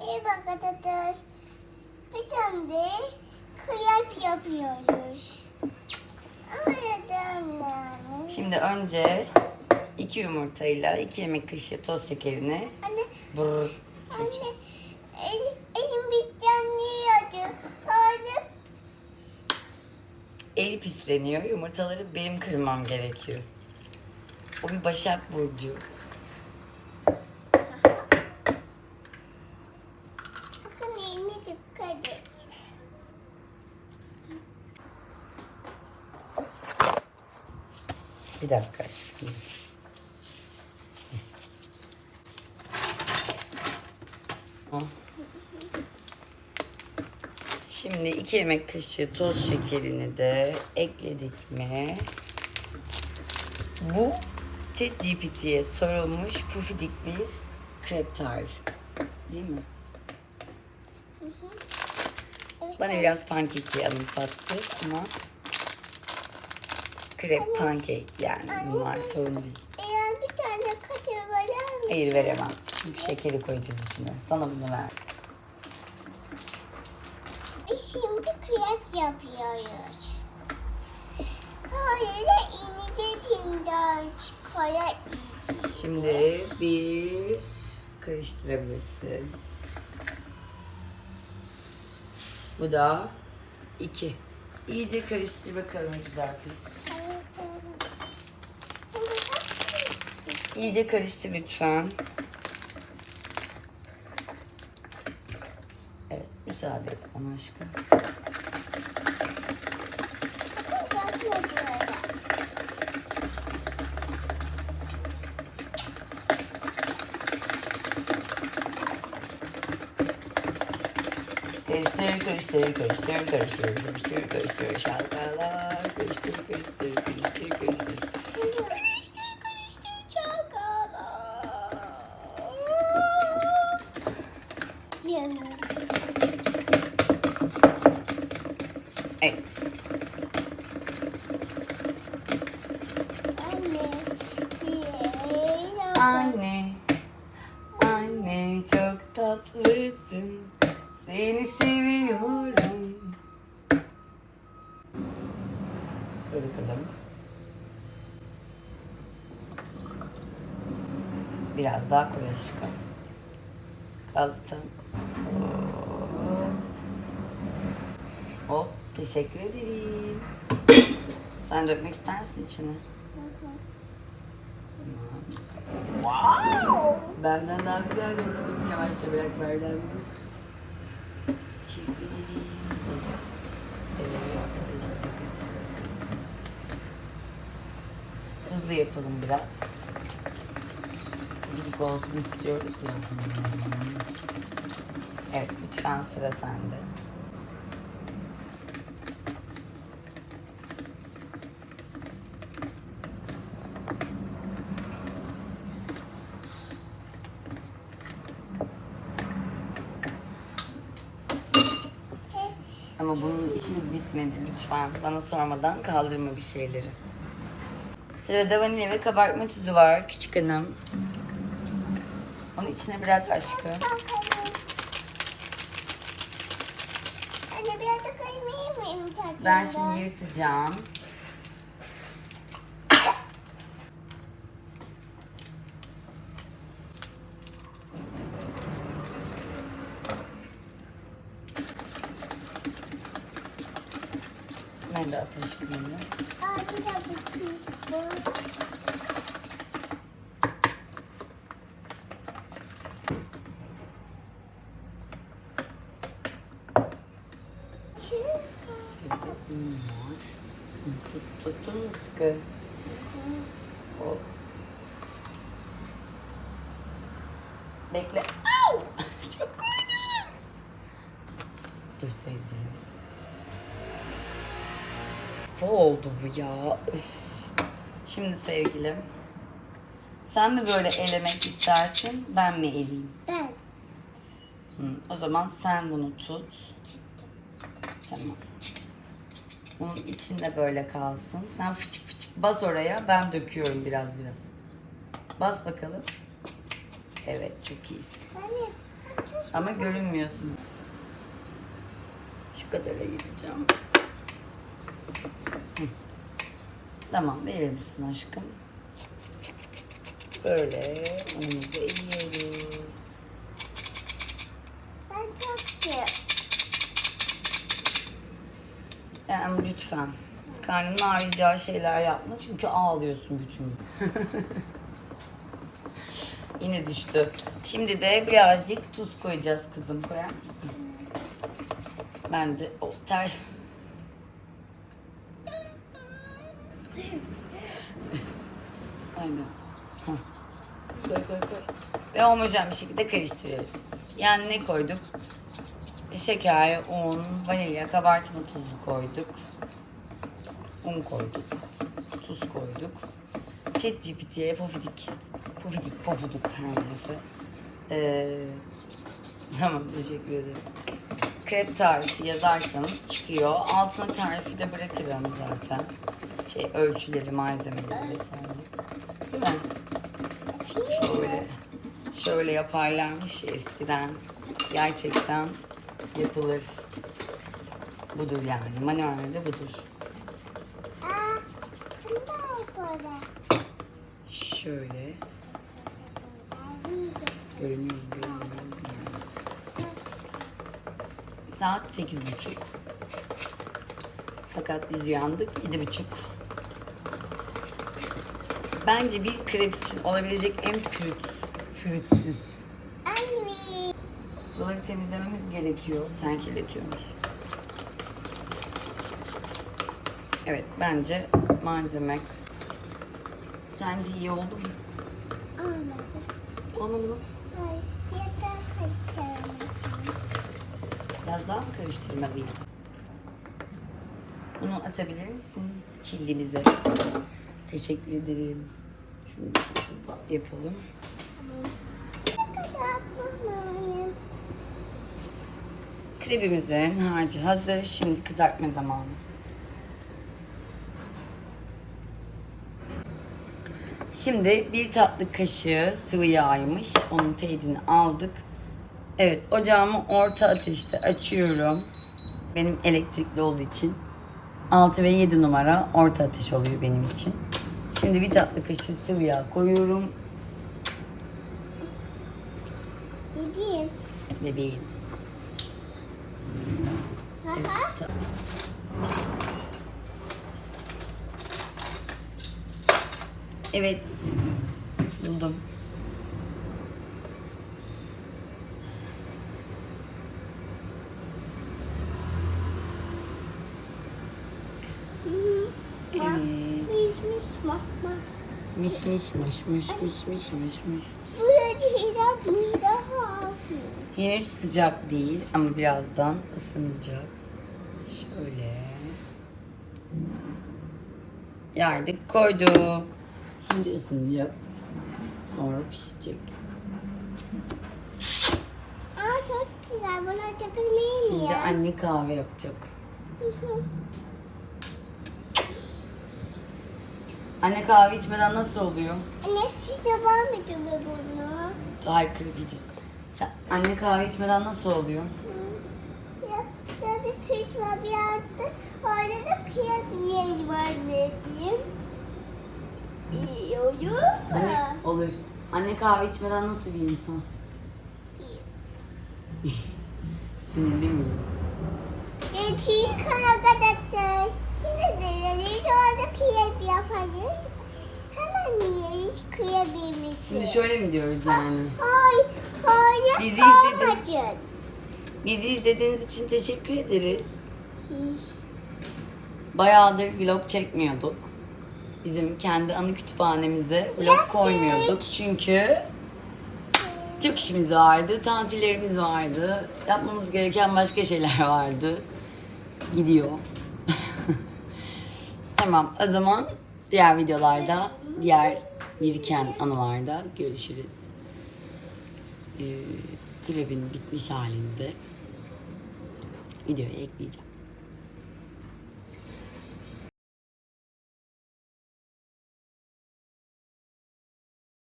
Bir patates. Bir tane de kıyak yapıyoruz. Şimdi önce iki yumurtayla iki yemek kaşığı toz şekerini Anne, brrr anne çırpacağız. el, elim yanıyordu. Öyle Eli pisleniyor. Yumurtaları benim kırmam gerekiyor. O bir Başak Burcu. Bir dakika aşkım. Şimdi iki yemek kaşığı toz şekerini de ekledik mi? Bu ChatGPT'ye sorulmuş pufidik bir krep tarifi. Değil mi? Bana biraz pankeki anımsattı ama krep pankek yani bunlar sorun değil. Eğer bir tane kaşığı verer misin? Hayır veremem. Çünkü şekeri koyacağız içine. Sana bunu ver. Biz şimdi krep yapıyoruz. Böyle inecetinden çıkara Şimdi bir karıştırabilirsin. Bu da iki. İyice karıştır bakalım güzel kız. İyice karıştır lütfen. Evet, müsaade et bana aşkım. Karıştır, karıştır, karıştır, karıştır, karıştır, karıştır, şalgalar, karıştır, karıştır, karıştır, karıştır. Karıştır karıştır. Yanım. Evet. Anne, anne çok tatlısın. Seni seviyorum. Koy bakalım. Biraz daha koy aşkım. Kaldı tam. Hop. Hop, teşekkür ederim. Sen dökmek ister misin içine? Wow! Benden daha güzel döktün. Yavaşça bırak bardağımızı. Teşekkür ederim. Evet, karıştır, karıştır, karıştır, karıştır. Hızlı yapalım biraz. Hızlı olsun istiyoruz ya. Evet, lütfen sıra sende. Ama bunun işimiz bitmedi lütfen. Bana sormadan kaldırma bir şeyleri. Sırada vanilya ve kabartma tuzu var küçük hanım. Onu içine aşkım. Bakalım. Anne biraz da kaymayayım mıyım tadında? Ben şimdi yırtacağım. Ateş kıyımı? Bir de bu. Sırada un var. Tut, tuttun mu sıkı? Hop. Bekle. Au! Çok koydum. Dur sevgilim. Ne oldu bu ya? Üf. Şimdi sevgilim. Sen mi böyle elemek istersin, ben mi eleyeyim? Ben. Hı, o zaman sen bunu tut. Tamam. Bunun içinde böyle kalsın. Sen fıçık fıçık bas oraya. Ben döküyorum biraz biraz. Bas bakalım. Evet çok iyisin. Ama görünmüyorsun. Şu kadar ayıracağım. Tamam verir misin aşkım? Böyle unumuzu eğiyoruz. Ben çok seviyorum. Yani lütfen. Karnının ağrıyacağı şeyler yapma çünkü ağlıyorsun bütün gün. Yine düştü. Şimdi de birazcık tuz koyacağız kızım. Koyar mısın? Ben de o ters... Aynen. Hah. Koy koy koy. Ve homojen bir şekilde karıştırıyoruz. Yani ne koyduk? Şeker, un, vanilya, kabartma tuzu koyduk. Un koyduk. Tuz koyduk. Chat GPT'ye pofidik. Pofidik, pofuduk her neyse. Ee, tamam teşekkür ederim. Krep tarifi yazarsanız çıkıyor. Altına tarifi de bırakırım zaten. Şey ölçüleri, malzemeleri vesaire. Değil mi? Şöyle, şöyle yaparlarmış ya eskiden. Gerçekten yapılır. Budur yani. Manuelde budur. Şöyle görünüyor mu. Saat sekiz buçuk. Fakat biz uyandık yedi buçuk. Bence bir krep için olabilecek en pürüt, pürütsüz. Anne. Bunları temizlememiz gerekiyor. Sen kirletiyor musun? Evet bence malzeme. Sence iyi oldu mu? Olmadı. Olmadı mı? Hayır. Yeter kaçırmışım. Biraz daha mı karıştırmalıyım? Bunu atabilir misin kirlimize? Teşekkür ederim. Şunu yapalım. Krepimizin harcı hazır. Şimdi kızartma zamanı. Şimdi bir tatlı kaşığı sıvı yağymış. Onun teyidini aldık. Evet ocağımı orta ateşte açıyorum. Benim elektrikli olduğu için. 6 ve 7 numara orta ateş oluyor benim için. Şimdi bir tatlı kaşığı sıvı yağ koyuyorum. Yediğim. Bebeğim. Aha. Evet. Buldum. Evet. Miş miş mış mış miş miş miş miş. Burada hirak mıydı hafif. Henüz sıcak değil ama birazdan ısınacak. Şöyle. Yaydık koyduk. Şimdi ısınacak. Sonra pişecek. Aa çok güzel. Buna takılmayayım Şimdi ya. anne kahve yapacak. Anne kahve içmeden nasıl oluyor? Anne hiç mu bunu? Hayır kırpacağız. Sen anne kahve içmeden nasıl oluyor? Ya, ya da kış var biraz da orada da kıyak yiyelim anneciğim. İyi olur Anne olur. Anne kahve içmeden nasıl bir insan? Sinirli miyim? Geçiyi arkadaşlar. Yine de sonra kıyak yaparız. Hemen yeriz kıyabimizi. Şimdi şöyle mi diyoruz yani? Hayır, hayır. Bizi izledin. Bizi izlediğiniz için teşekkür ederiz. Bayağıdır vlog çekmiyorduk. Bizim kendi anı kütüphanemize vlog Yaptık. koymuyorduk. Çünkü çok işimiz vardı, tatillerimiz vardı. Yapmamız gereken başka şeyler vardı. Gidiyor. tamam o zaman diğer videolarda, diğer biriken anılarda görüşürüz. Klibin bitmiş halinde videoya ekleyeceğim.